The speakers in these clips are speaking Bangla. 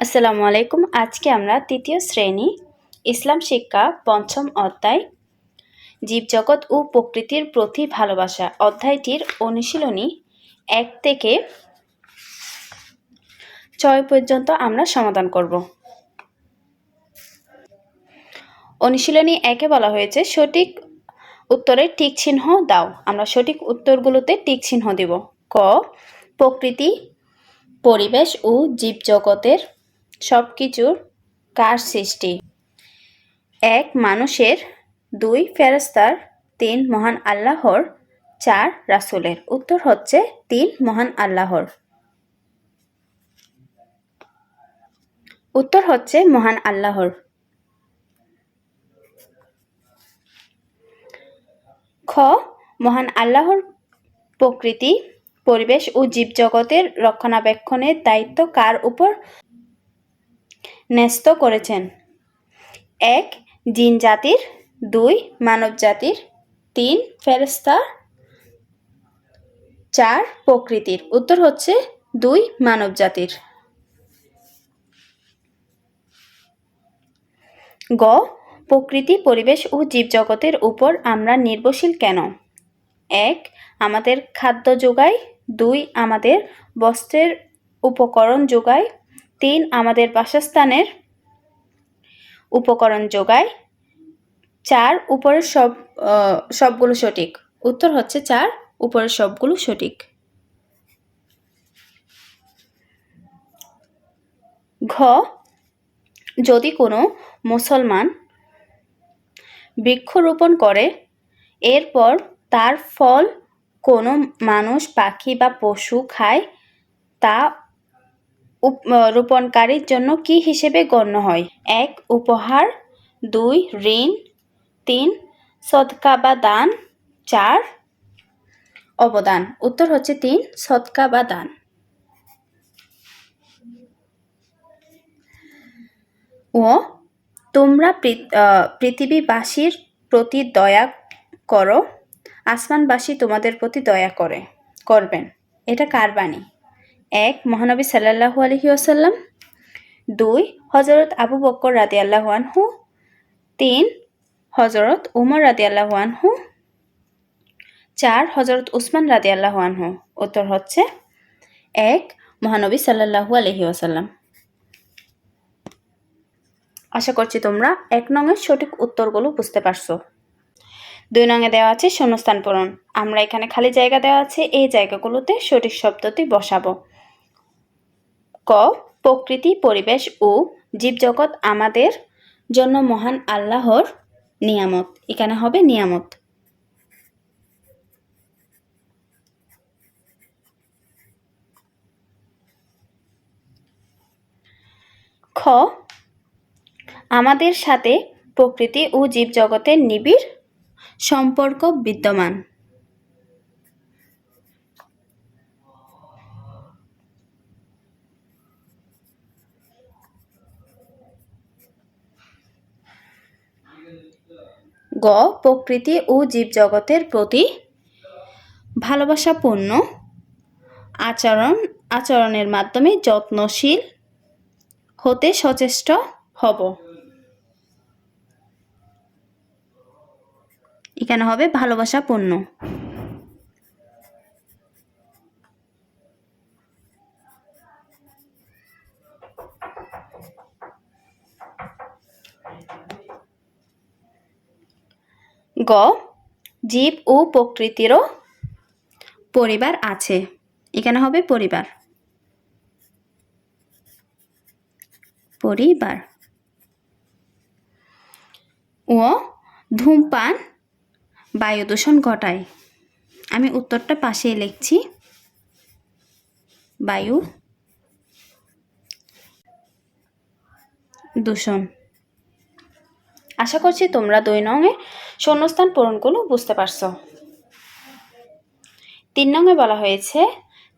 আসসালামু আলাইকুম। আজকে আমরা তৃতীয় শ্রেণি, ইসলাম শিক্ষা, পঞ্চম অধ্যায়, জীবজগৎ ও প্রকৃতির প্রতি ভালোবাসা। অধ্যায়টির অনুশীলনী এক থেকে ছয় পর্যন্ত আমরা সমাধান করব। অনুশীলনী একে বলা হয়েছে, সঠিক উত্তরে টিক চিহ্ন দাও। আমরা সঠিক উত্তরগুলোতে টিক চিহ্ন দেব। ক, প্রকৃতি, পরিবেশ ও জীবজগতের সব কিছুর কার সৃষ্টি? এক, মানুষের। দুই ফেরস্তার তিন, মহান আল্লাহর। চার, রাসুলের। উত্তর হচ্ছে তিন, মহান আল্লাহর। উত্তর হচ্ছে মহান আল্লাহর। খ, মহান আল্লাহর প্রকৃতি, পরিবেশ ও জীবজগতের রক্ষণাবেক্ষণের দায়িত্ব কার উপর? ন্যস্ত করেছেন। এক, জিন জাতির। দুই, মানব জাতির। তিন ফেরেস্তা চার, প্রকৃতির। উত্তর হচ্ছে দুই, মানব জাতির। গ, প্রকৃতি, পরিবেশ ও জীবজগতের উপর আমরা নির্ভরশীল কেন? এক, আমাদের খাদ্য যোগায়। দুই, আমাদের বস্ত্রের উপকরণ যোগায়। তিন আমাদের বাসস্থানের উপকরণ যোগায়। চার উপরের সব সবগুলো সঠিক। উত্তর হচ্ছে চার উপরের সবগুলো সঠিক। ঘ, যদি কোনো মুসলমান বৃক্ষরোপণ করে, এরপর তার ফল কোনো মানুষ পাখি বা পশু খায়, তা রোপণকারীর জন্য কি হিসেবে গণ্য হয়? এক, উপহার। দুই, ঋণ। তিন সদকা বা দান। চার, অবদান। উত্তর হচ্ছে তিন সদকা বা দান। ও, তোমরা পৃথিবীবাসীর প্রতি দয়া করো। আসমানবাসী তোমাদের প্রতি দয়া করে, করবেন। এটা কার বাণী? এক, মহানবী সাল্লাল্লাহু আলহি আসাল্লাম দুই হজরত আবু বক্কর রাদি আল্লাহু আনহু। তিন হজরত উমর রাদি আল্লাহু আনহু। চার হজরত উসমান রাদি আল্লাহু আনহু। উত্তর হচ্ছে এক, মহানবী সাল্লাল্লাহু আলহি আসাল্লাম আশা করছি তোমরা এক নঙের সঠিক উত্তরগুলো বুঝতে পারছ। দুই নঙে দেওয়া আছে শূন্যস্থান পূরণ। আমরা এখানে খালি জায়গা দেওয়া আছে, এই জায়গাগুলোতে সঠিক শব্দটি বসাবো। ক, প্রকৃতি, পরিবেশ ও জীবজগৎ আমাদের জন্য মহান আল্লাহর নিয়ামত। এখানে হবে নিয়ামত। খ, আমাদের সাথে প্রকৃতি ও জীবজগতের নিবিড় সম্পর্ক বিদ্যমান। গ, প্রকৃতি ও জীবজগতের প্রতি ভালোবাসাপূর্ণ আচরণ, আচরণের মাধ্যমে যত্নশীল হতে সচেষ্ট হব। এখানে হবে ভালোবাসাপূর্ণ। গ, জীব ও প্রকৃতিরও পরিবার আছে। এখানে হবে পরিবার। পরিবার। ও, ধূমপান বায়ু দূষণ ঘটায়। আমি উত্তরটা পাশে লিখছি। বায়ু দূষণ। আশা করছি তোমরা দুই নঙে শূন্যস্থান পূরণগুলো বুঝতে পারছ। তিন নঙে বলা হয়েছে,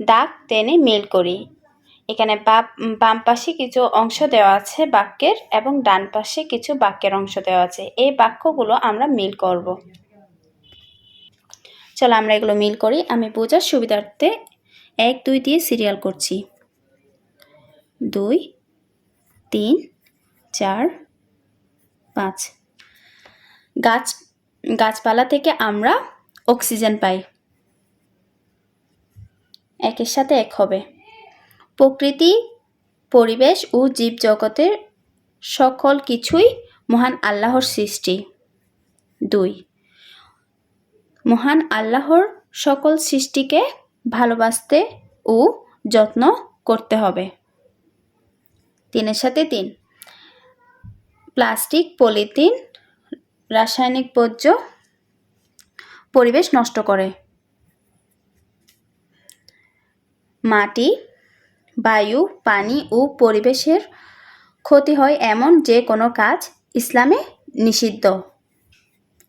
দাগ টেনে মিল করি। এখানে বাম পাশে কিছু অংশ দেওয়া আছে বাক্যের এবং ডান পাশে কিছু বাক্যের অংশ দেওয়া আছে। এই বাক্যগুলো আমরা মিল করব। চলো আমরা এগুলো মিল করি। আমি বোঝার সুবিধার্থে এক, দুই দিয়ে সিরিয়াল করছি। দুই, তিন, চার পাঁচ। গাছ, গাছপালা থেকে আমরা অক্সিজেন পাই। একের সাথে এক হবে। প্রকৃতি, পরিবেশ ও জীবজগতের সকল কিছুই মহান আল্লাহর সৃষ্টি। দুই। মহান আল্লাহর সকল সৃষ্টিকে ভালোবাসতে ও যত্ন করতে হবে। তিনের সাথে তিন। প্লাস্টিক, পলিথিন, রাসায়নিক বর্জ্য পরিবেশ নষ্ট করে। মাটি, বায়ু, পানি ও পরিবেশের ক্ষতি হয় এমন যে কোনো কাজ ইসলামে নিষিদ্ধ।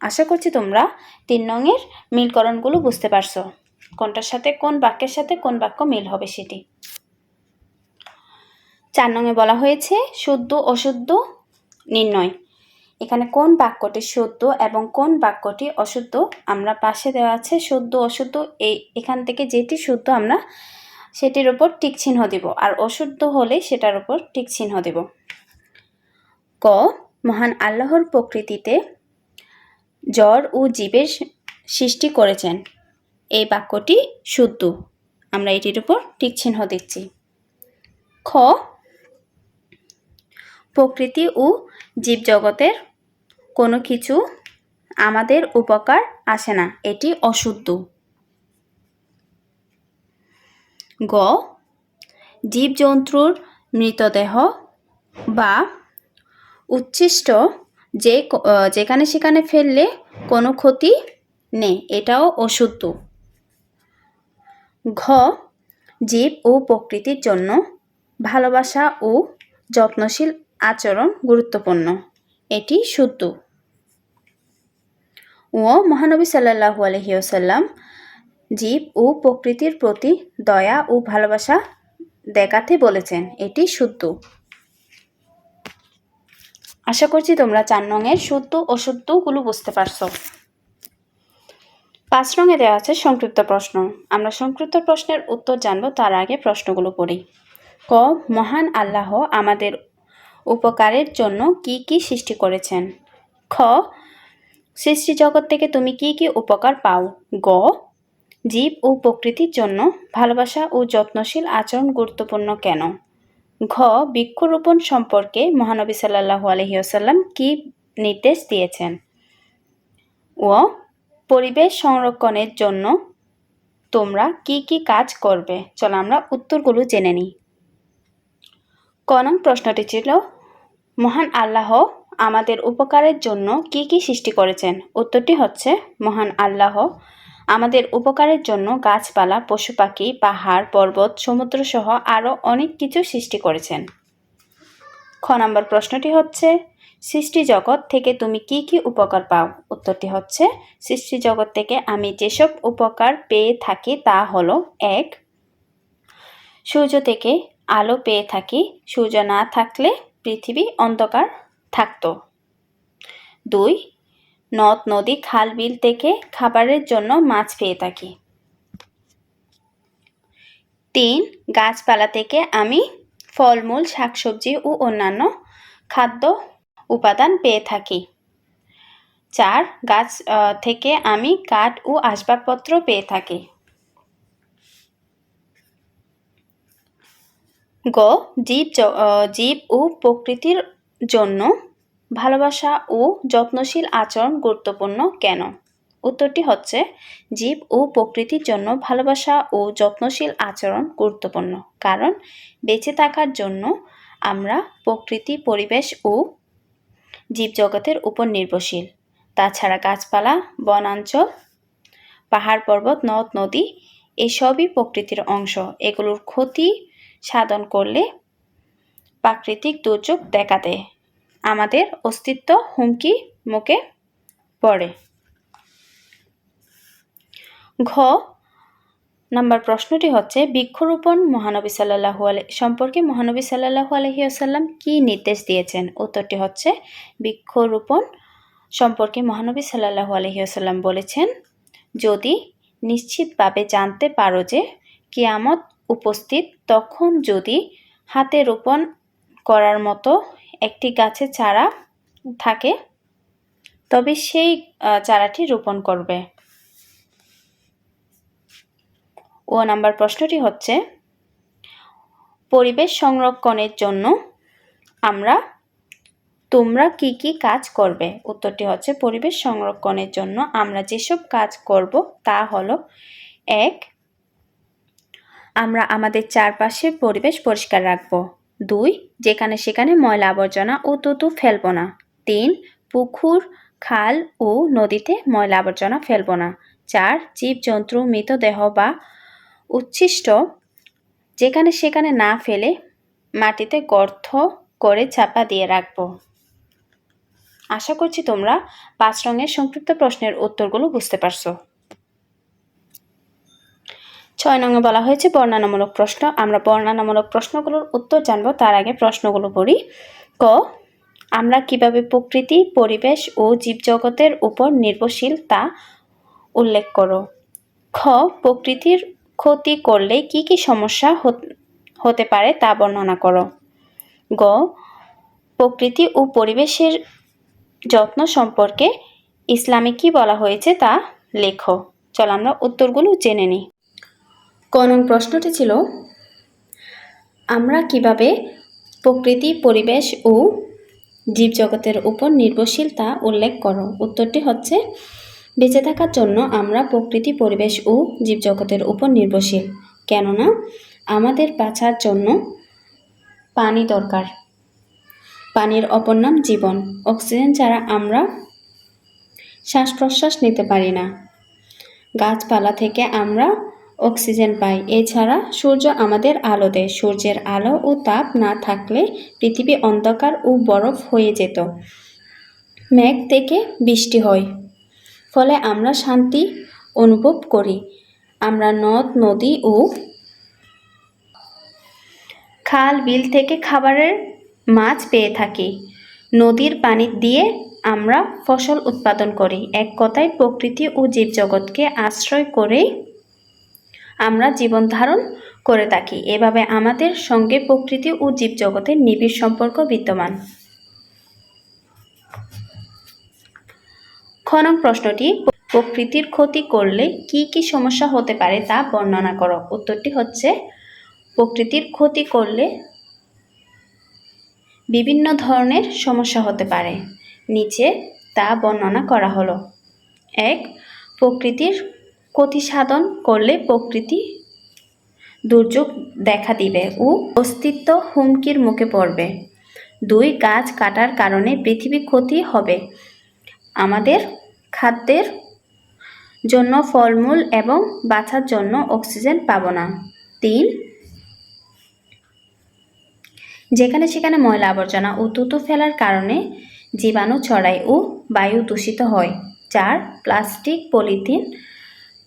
আশা করছি তোমরা তিন নঙের মিলকরণগুলো বুঝতে পারছ। কোনটার সাথে কোন বাক্যের সাথে কোন বাক্য মিল হবে সেটি। চার নঙে বলা হয়েছে, শুদ্ধ, অশুদ্ধ নির্ণয়। এখানে কোন বাক্যটি শুদ্ধ এবং কোন বাক্যটি অশুদ্ধ? আমরা পাশে দেওয়া আছে শুদ্ধ অশুদ্ধ। এই, এখান থেকে যেটি শুদ্ধ আমরা সেটির উপর টিক চিহ্ন দিব। আর অশুদ্ধ হলে সেটার উপর টিক চিহ্ন দেব। ক, মহান আল্লাহর প্রকৃতিতে জ্বর ও জীবের সৃষ্টি করেছেন। এই বাক্যটি শুদ্ধ। আমরা এটির উপর টিক চিহ্ন দিচ্ছি। খ, প্রকৃতি ও জীবজগতের কোনো কিছু আমাদের উপকার আসে না। এটি অশুদ্ধ। গ, জীবজন্তুর মৃতদেহ বা উচ্ছিষ্ট যে যেখানে সেখানে ফেললে কোনো ক্ষতি নেই, এটাও অশুদ্ধ। ঘ, জীব ও প্রকৃতির জন্য ভালোবাসা ও যত্নশীল আচরণ গুরুত্বপূর্ণ। এটি শুদ্ধ ও মহানবী সাল্লাহু আলহিউসাল্লাম জীব ও প্রকৃতির প্রতি দয়া ও ভালোবাসা দেখাতে বলেছেন। এটি শুদ্ধ আশা করছি তোমরা চার নঙের শুদ্ধ অশুদ্ধগুলো বুঝতে পারছ। পাঁচ রঙে দেওয়া আছে সংক্ষিপ্ত প্রশ্ন। আমরা সংক্ষিপ্ত প্রশ্নের উত্তর জানব, তার আগে প্রশ্নগুলো পড়ি। ক, মহান আল্লাহ আমাদের উপকারের জন্য কি কি সৃষ্টি করেছেন? খ, সৃষ্টি জগৎ থেকে তুমি কি কি উপকার পাও? গ, জীব ও প্রকৃতির জন্য ভালোবাসা ও যত্নশীল আচরণ গুরুত্বপূর্ণ কেন? ঘ, বৃক্ষরোপণ সম্পর্কে মহানবী সাল্লাহু আলহিউসাল্লাম কি নির্দেশ দিয়েছেন? ও, পরিবেশ সংরক্ষণের জন্য তোমরা কি কি কাজ করবে? চলো আমরা উত্তরগুলো জেনে নিই। ক নং প্রশ্নটি ছিল মহান আল্লাহ আমাদের উপকারের জন্য কি কি সৃষ্টি করেছেন? উত্তরটি হচ্ছে, মহান আল্লাহ আমাদের উপকারের জন্য গাছপালা পশু পাখি পাহাড়, পর্বত সমুদ্র সহ আরও অনেক কিছু সৃষ্টি করেছেন। খ নম্বর প্রশ্নটি হচ্ছে, সৃষ্টি জগৎ থেকে তুমি কি কি উপকার পাও? উত্তরটি হচ্ছে, সৃষ্টি জগৎ থেকে আমি যেসব উপকার পেয়ে থাকি তা হলো, এক, সূর্য থেকে আলো পেয়ে থাকি। সূর্য না থাকলে পৃথিবী অন্ধকার থাকত। দুই, নদ নদী খাল বিল থেকে খাবারের জন্য মাছ পেয়ে থাকি। তিন, গাছপালা থেকে আমি ফলমূল, শাকসবজি ও অন্যান্য খাদ্য উপাদান পেয়ে থাকি। চার, গাছ থেকে আমি কাঠ ও আসবাবপত্র পেয়ে থাকি। গ, জীব জীব ও প্রকৃতির জন্য ভালোবাসা ও যত্নশীল আচরণ গুরুত্বপূর্ণ কেন? উত্তরটি হচ্ছে, জীব ও প্রকৃতির জন্য ভালোবাসা ও যত্নশীল আচরণ গুরুত্বপূর্ণ। কারণ, বেঁচে থাকার জন্য আমরা প্রকৃতি, পরিবেশ ও জীবজগতের উপর নির্ভরশীল। তাছাড়া গাছপালা, বনাঞ্চল, পাহাড় পর্বত, নদ, নদী, এসবই প্রকৃতির অংশ। এগুলোর ক্ষতি সাধন করলে প্রাকৃতিক দুর্যোগ দেখা দেয়। আমাদের অস্তিত্ব হুমকি মুখে পড়ে। ঘ নাম্বার প্রশ্নটি হচ্ছে, বৃক্ষরোপণ মহানবী সাল্লাহু সম্পর্কে মহানবী সাল্লাহু আলহিউসাল্লাম কী নির্দেশ দিয়েছেন? উত্তরটি হচ্ছে, বৃক্ষরোপণ সম্পর্কে মহানবী সাল্লাহু আলহিউসাল্লাম বলেছেন, যদি নিশ্চিতভাবে জানতে পারো যে কিয়ামত উপস্থিত, তখন যদি হাতে রোপণ করার মতো একটি গাছের চারা থাকে, তবে সেই চারাটি রোপণ করবে। ও নাম্বার প্রশ্নটি হচ্ছে, পরিবেশ সংরক্ষণের জন্য আমরা, তোমরা কি কি কাজ করবে? উত্তরটি হচ্ছে, পরিবেশ সংরক্ষণের জন্য আমরা যেসব কাজ করব তা হলো, এক আমরা আমাদের চারপাশে পরিবেশ পরিষ্কার রাখব। দুই, যেখানে সেখানে ময়লা আবর্জনা ও তুতু ফেলব না। তিন, পুকুর, খাল ও নদীতে ময়লা আবর্জনা ফেলব না। চার, জীবজন্তু, মৃতদেহ বা উচ্ছিষ্ট, যেখানে সেখানে না ফেলে মাটিতে গর্ত করে চাপা দিয়ে রাখব। আশা করছি তোমরা পাঁচ রঙের সংক্ষিপ্ত প্রশ্নের উত্তরগুলো বুঝতে পারছ। ছয় নঙে বলা হয়েছে, বর্ণনামূলক প্রশ্ন। আমরা বর্ণনামূলক প্রশ্নগুলোর উত্তর জানব, তার আগে প্রশ্নগুলো পড়ি। ক, আমরা কীভাবে প্রকৃতি, পরিবেশ ও জীবজগতের উপর নির্ভরশীল তা উল্লেখ করো? খ, প্রকৃতির ক্ষতি করলে কি কি সমস্যা হতে পারে তা বর্ণনা করো। গ, প্রকৃতি ও পরিবেশের যত্ন সম্পর্কে ইসলামে কি বলা হয়েছে তা লেখো। চল আমরা উত্তরগুলো জেনে নিই। ক নং প্রশ্নটি ছিল, আমরা কীভাবে প্রকৃতি, পরিবেশ ও জীবজগতের উপর নির্ভরশীল তা উল্লেখ করো? উত্তরটি হচ্ছে, বেঁচে থাকার জন্য আমরা প্রকৃতি, পরিবেশ ও জীবজগতের উপর নির্ভরশীল, কেননা আমাদের বাঁচার জন্য পানি দরকার। পানির অপর নাম জীবন। অক্সিজেন ছাড়া আমরা শ্বাস প্রশ্বাস নিতে পারি না। গাছপালা থেকে আমরা অক্সিজেন পাই। এছাড়া সূর্য আমাদের আলো দেয় সূর্যের আলো ও তাপ না থাকলে পৃথিবী অন্ধকার ও বরফ হয়ে যেত। মেঘ থেকে বৃষ্টি হয়। ফলে আমরা শান্তি অনুভব করি। আমরা নদ, নদী ও খাল, বিল থেকে খাবারের মাছ পেয়ে থাকি। নদীর পানি দিয়ে আমরা ফসল উৎপাদন করি। এক কথায় প্রকৃতি ও জীবজগৎকে আশ্রয় করেই আমরা জীবন ধারণ করে থাকি। এভাবে আমাদের সঙ্গে প্রকৃতি ও জীবজগতের নিবিড় সম্পর্ক বিদ্যমান। খনক প্রশ্নটি, প্রকৃতির ক্ষতি করলে কি কি সমস্যা হতে পারে তা বর্ণনা করো। উত্তরটি হচ্ছে, প্রকৃতির ক্ষতি করলে বিভিন্ন ধরনের সমস্যা হতে পারে। নিচে তা বর্ণনা করা হলো। এক, প্রকৃতির ক্ষতি সাধন করলে প্রকৃতি দুর্যোগ দেখা দিবে ও অস্তিত্ব হুমকির মুখে পড়বে। দুই, গাছ কাটার কারণে পৃথিবী ক্ষতি হবে। আমাদের খাদ্যের জন্য ফলমূল এবং বাঁচার জন্য অক্সিজেন পাবো না। তিন, যেখানে সেখানে ময়লা আবর্জনা ও তুতু ফেলার কারণে জীবাণু ছড়ায় ও বায়ু দূষিত হয়। চার, প্লাস্টিক, পলিথিন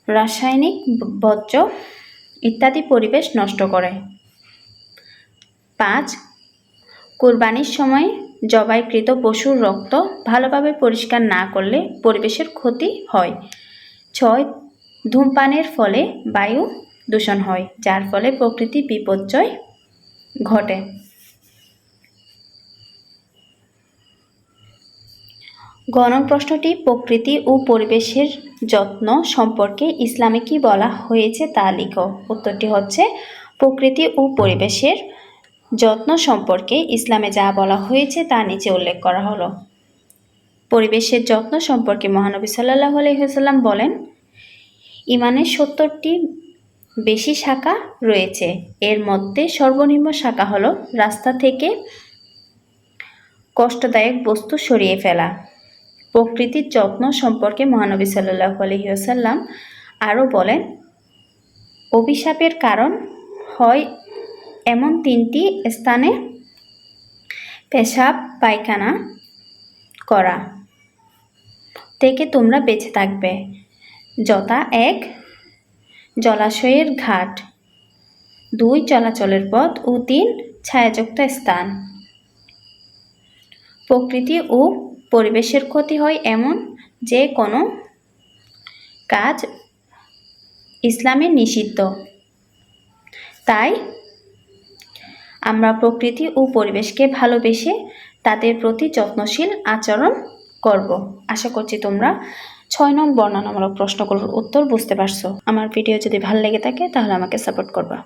রাসায়নিক বর্জ্য ইত্যাদি পরিবেশ নষ্ট করে। পাঁচ, কোরবানির সময় জবাইকৃত পশুর রক্ত ভালোভাবে পরিষ্কার না করলে পরিবেশের ক্ষতি হয়। ছয়, ধূমপানের ফলে বায়ু দূষণ হয়, যার ফলে প্রকৃতি বিপর্যয় ঘটে। গণ প্রশ্নটি প্রকৃতি ও পরিবেশের যত্ন সম্পর্কে ইসলামে কি বলা হয়েছে তা লিখো। উত্তরটি হচ্ছে, প্রকৃতি ও পরিবেশের যত্ন সম্পর্কে ইসলামে যা বলা হয়েছে তা নিচে উল্লেখ করা হলো। পরিবেশের যত্ন সম্পর্কে মহানবী সাল্লাহ আলহিহাল্লাম বলেন, ইমানের সত্তরটি বেশি শাখা রয়েছে। এর মধ্যে সর্বনিম্ন শাখা হলো রাস্তা থেকে কষ্টদায়ক বস্তু সরিয়ে ফেলা। প্রকৃতির যত্ন সম্পর্কে মহানবী সাল্লাহ আলহিহাসাল্লাম আরও বলেন, অভিশাপের কারণ হয় এমন তিনটি স্থানে পেশাব, পায়খানা করা থেকে তোমরা বেঁচে থাকবে। যথা এক, জলাশয়ের ঘাট। দুই, চলাচলের পথ। ও তিন, ছায়াযুক্ত স্থান। প্রকৃতি ও পরিবেশের ক্ষতি হয় এমন যে কোনো কাজ ইসলামে নিষিদ্ধ। তাই আমরা প্রকৃতি ও পরিবেশকে ভালোবেসে তাদের প্রতি যত্নশীল আচরণ করব। আশা করছি তোমরা ছয় নং বর্ণনামূলক প্রশ্নগুলোর উত্তর বুঝতে পারছ। আমার ভিডিও যদি ভালো লেগে থাকে তাহলে আমাকে সাপোর্ট করবা।